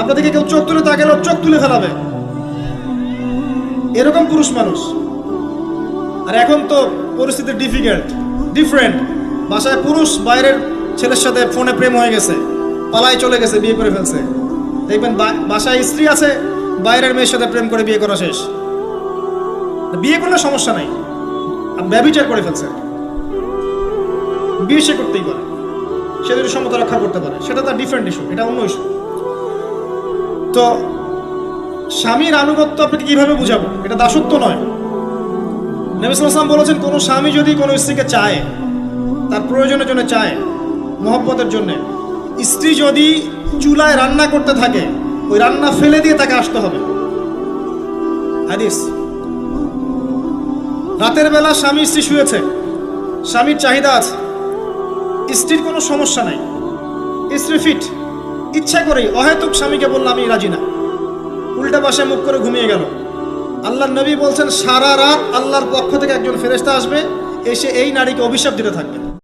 আপনাদেরকে কেউ চোখ তুলে ওর চোখ তুলে ফেলাবে। এরকম পুরুষ মানুষ। আর এখন তো পরিস্থিতি ডিফিকাল্ট ডিফারেন্ট বাসায় পুরুষ, বাইরের ছেলের সাথে ফোনে প্রেম হয়ে গেছে, পালায় চলে গেছে, বিয়ে করে ফেলছে। দেখবেন বাসায় স্ত্রী আছে, বাইরের মেয়ের সাথে প্রেম করে বিয়ে করা শেষ। বিয়ে করলে সমস্যা নাই। ব্যবিচার করে ফেলছে। বিয়ে সে করতেই পারে। সে যদি সমতা রক্ষা করতে পারে, সেটা তার ডিফারেন্ট ইস্যু এটা অন্য ইস্যু তো স্বামীর আনুগত্য আপনাকে কীভাবে বুঝাবো? এটা দাসত্ব নয়। নবিসাম বলেছেন, কোনো স্বামী যদি কোনো স্ত্রীকে চায়, তার প্রয়োজনের জন্য চায়, মহব্বতের জন্য, স্ত্রী যদি চুলায় রান্না করতে থাকে, ওই রান্না ফেলে দিয়ে তাকে আসতে হবে। হাদিস। রাতের বেলা স্বামী স্ত্রী শুয়েছে, স্বামীর চাহিদা আছে, স্ত্রীর কোনো সমস্যা নাই, স্ত্রী ফিট। ইচ্ছা করেই অহেতুক স্বামীকে বললাম আমি রাজি না। উল্টা পাশে মুখ করে ঘুমিয়ে গেল। আল্লাহ নবী বলছেন, সারা রাত আল্লাহর পক্ষ থেকে একজন ফেরেস্তা আসবে, এসে এই নারীকে অভিশাপ দিতে থাকবে।